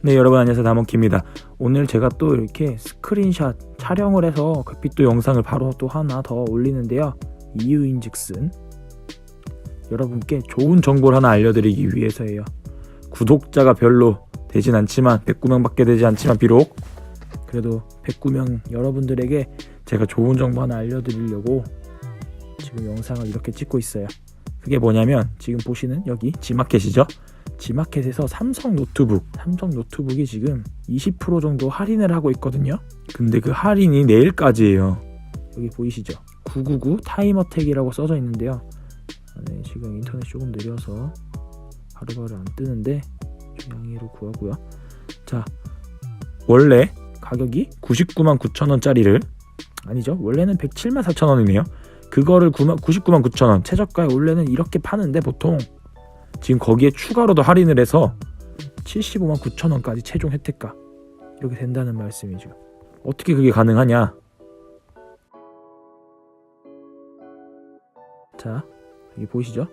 네 여러분 안녕하세요. 다mon키입니다. 오늘 제가 또 이렇게 스크린샷 촬영을 해서 급히 또 영상을 바로 또 하나 더 올리는데요. 이유인즉슨 여러분께 좋은 정보를 하나 알려드리기 위해서예요. 구독자가 별로 되진 않지만 109명밖에 되지 않지만 비록 그래도 109명 여러분들에게 제가 좋은 정보 하나 알려드리려고 지금 영상을 이렇게 찍고 있어요. 그게 뭐냐면 지금 보시는 여기 지마켓이죠 지마켓에서 삼성 노트북, 삼성 노트북이 지금 20% 정도 할인을 하고 있거든요. 근데 그 할인이 내일까지예요. 여기 보이시죠? 999 타임어택이라고 써져 있는데요. 아, 네, 지금 인터넷 조금 느려서 바로바로 안 뜨는데 좀 양해로 구하고요. 자, 원래 가격이 99만 9천 원짜리를 아니죠? 원래는 107만 4천 원이네요. 그거를 9만, 99만 9천 원 최저가에 원래는 이렇게 파는데 보통 지금 거기에 추가로도 할인을 해서 75만 9천 원까지 최종 혜택가 이렇게 된다는 말씀이죠. 어떻게 그게 가능하냐? 자, 여기 보이시죠?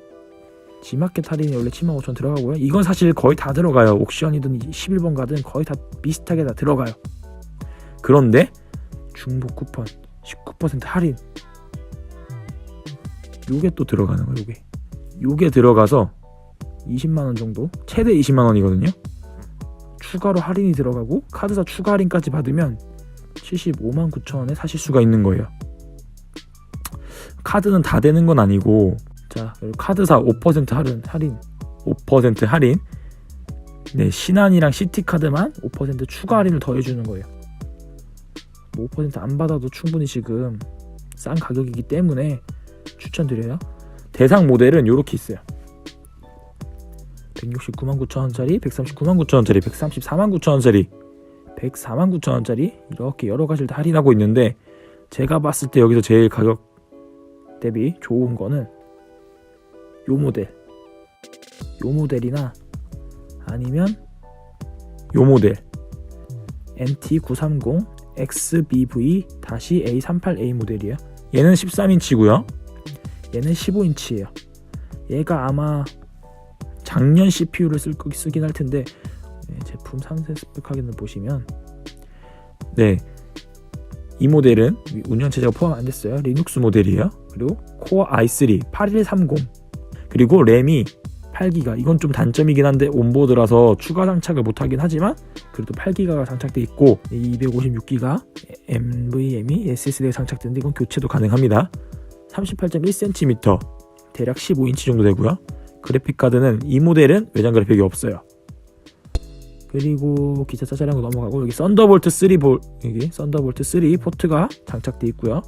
지마켓 할인이 원래 7만 5천 들어가고요. 이건 사실 거의 다 들어가요. 옥션이든 11번 가든 거의 다 비슷하게 다 들어가요. 그런데 중복 쿠폰 19% 할인 요게 또 들어가는 거예요. 요게 요게 들어가서 20만 원 정도? 최대 20만 원이거든요. 추가로 할인이 들어가고 카드사 추가 할인까지 받으면 75만 9천 원에 사실 수가 있는 거예요. 카드는 다 되는 건 아니고 자 카드사 5% 할인 할인 5% 할인. 네 신한이랑 시티카드만 5% 추가 할인을 더해주는 거예요. 뭐 5%안 받아도 충분히 지금 싼 가격이기 때문에 추천드려요. 대상 모델은 이렇게 있어요 169만 9천 원짜리, 139만 9천 원짜리, 134만 9천 원짜리, 104만 9천 원짜리 이렇게 여러 가지를 다 할인하고 있는데 제가 봤을 때 여기서 제일 가격 대비 좋은 거는 요 모델, 요 모델이나 아니면 요 모델 NT930 XBV-A38A 모델이에요. 얘는 13인치고요. 얘는 15인치예요. 얘가 아마 작년 CPU를 쓸 거 쓰긴 할 텐데 네, 제품 상세 스펙 확인을 보시면 네. 이 모델은 운영 체제가 포함 안 됐어요. 리눅스 모델이에요. 그리고 코어 i3 8130 그리고 램이 8기가 이건 좀 단점이긴 한데 온보드라서 추가 장착을 못 하긴 하지만 그래도 8기가가 장착돼 있고 256기가 NVMe SSD가 장착되는데 이건 교체도 가능합니다. 38.1cm 대략 15인치 정도 되고요. 그래픽 카드는 이 모델은 외장 그래픽이 없어요. 그리고 짜잘한 거 넘어가고 여기 썬더볼트 3 볼, 여기 썬더볼트 3 포트가 장착돼 있고요.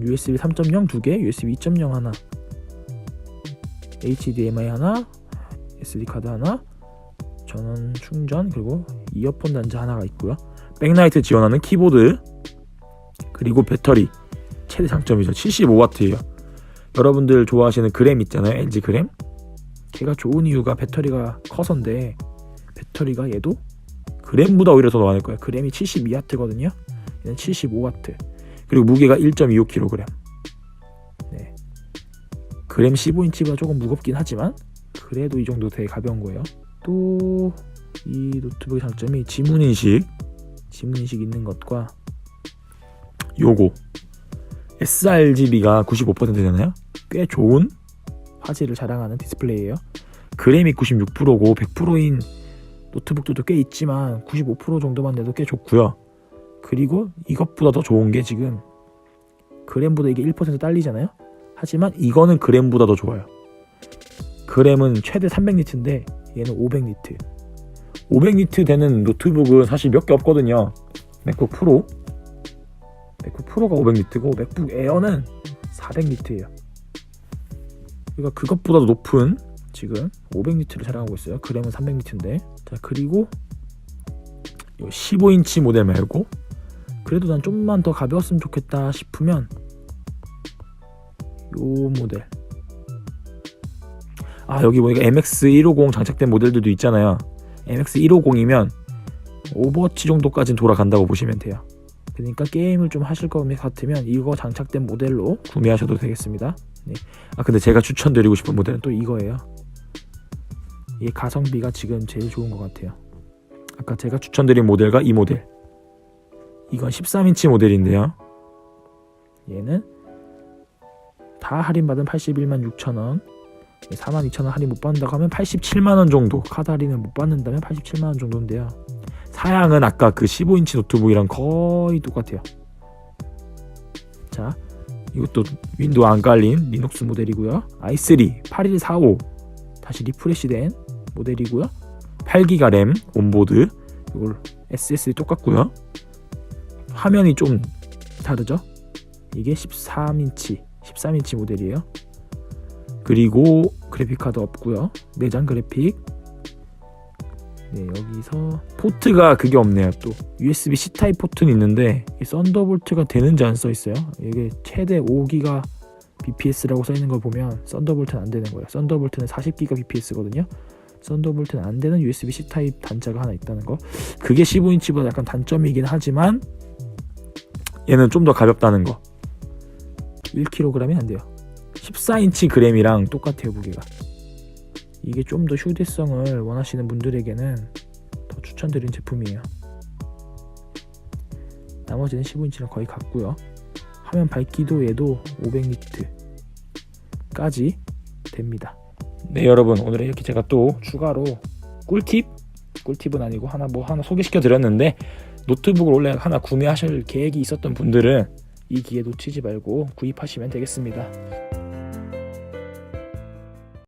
USB 3.0 두 개, USB 2.0 하나, HDMI 하나, SD 카드 하나, 전원 충전 그리고 이어폰 단자 하나가 있고요. 백라이트 지원하는 키보드 그리고 배터리 최대 장점이죠. 75W예요. 여러분들 좋아하시는 그램 있잖아요. LG 그램. 걔가 좋은 이유가 배터리가 커서인데 배터리가 얘도 그램보다 오히려 더 많을 거예요. 그램이 72W거든요. 얘는 75W. 그리고 무게가 1.25kg. 네. 그램 15인치가 조금 무겁긴 하지만 그래도 이 정도 되게 가벼운 거예요. 또 이 노트북의 장점이 지문 인식, 지문 인식 있는 것과 요거 sRGB가 95%잖아요. 꽤 좋은 화질을 자랑하는 디스플레이예요. 그램이 96%고 100%인 노트북들도 꽤 있지만 95% 정도만 돼도 꽤 좋고요. 그리고 이것보다 더 좋은 게 지금 그램보다 이게 1% 딸리잖아요. 하지만 이거는 그램보다 더 좋아요. 그램은 최대 300니트인데 얘는 500니트. 500니트 되는 노트북은 사실 몇 개 없거든요. 맥북 프로 맥북 프로가 500니트고 맥북 에어는 400니트예요. 그러니까 그것보다 높은 지금 500니트를 자랑하고 있어요. 그램은 300니트인데. 자 그리고 15인치 모델 말고 그래도 난 좀만 더 가벼웠으면 좋겠다 싶으면 요 모델. 아 여기 보니까 MX150 장착된 모델들도 있잖아요. MX150이면 오버워치 정도까지는 돌아간다고 보시면 돼요. 그러니까 게임을 좀 하실 것 같으면 이거 장착된 모델로 구매하셔도 되겠습니다. 네. 아 근데 제가 추천드리고 싶은 모델은 또 이거예요. 이 가성비가 지금 제일 좋은 것 같아요. 아까 제가 추천드린 모델과 이 모델 이건 13인치 모델인데요 얘는 다 할인받은 81만 6천원 4만 2천원 할인 못 받는다고 하면 87만원 정도 카드 할인을 못 받는다면 87만원 정도인데요 사양은 아까 그 15인치 노트북이랑 거의 똑같아요. 자 이것도 윈도우 안 깔린 리눅스 모델이고요. i3 8145 다시 리프레시된 모델이고요. 8기가 램 온보드 이걸 SSD 똑같고요. 화면이 좀 다르죠? 이게 13인치 13인치 모델이에요. 그리고 그래픽 카드 없고요. 내장 그래픽 네 여기서 포트가 그게 없네요. 또 USB C 타입 포트는 있는데 이 썬더볼트가 되는지 안 써 있어요. 이게 최대 5기가 BPS라고 써 있는 걸 보면 썬더볼트는 안 되는 거예요. 썬더볼트는 40기가 BPS거든요. 썬더볼트는 안 되는 USB C 타입 단자가 하나 있다는 거. 그게 15인치보다 약간 단점이긴 하지만 얘는 좀 더 가볍다는 거. 1kg이 안 돼요. 14인치 그램이랑 똑같아요 무게가 이게 좀 더 휴대성을 원하시는 분들에게는 더 추천드린 제품이에요. 나머지는 15인치랑 거의 같고요. 화면 밝기도 얘도 500니트까지 됩니다. 네 여러분. 오늘은 이렇게 제가 또 추가로 꿀팁? 꿀팁은 아니고 하나 뭐 하나 소개시켜 드렸는데 노트북을 원래 하나 구매하실 계획이 있었던 분들은 이 기회 놓치지 말고 구입하시면 되겠습니다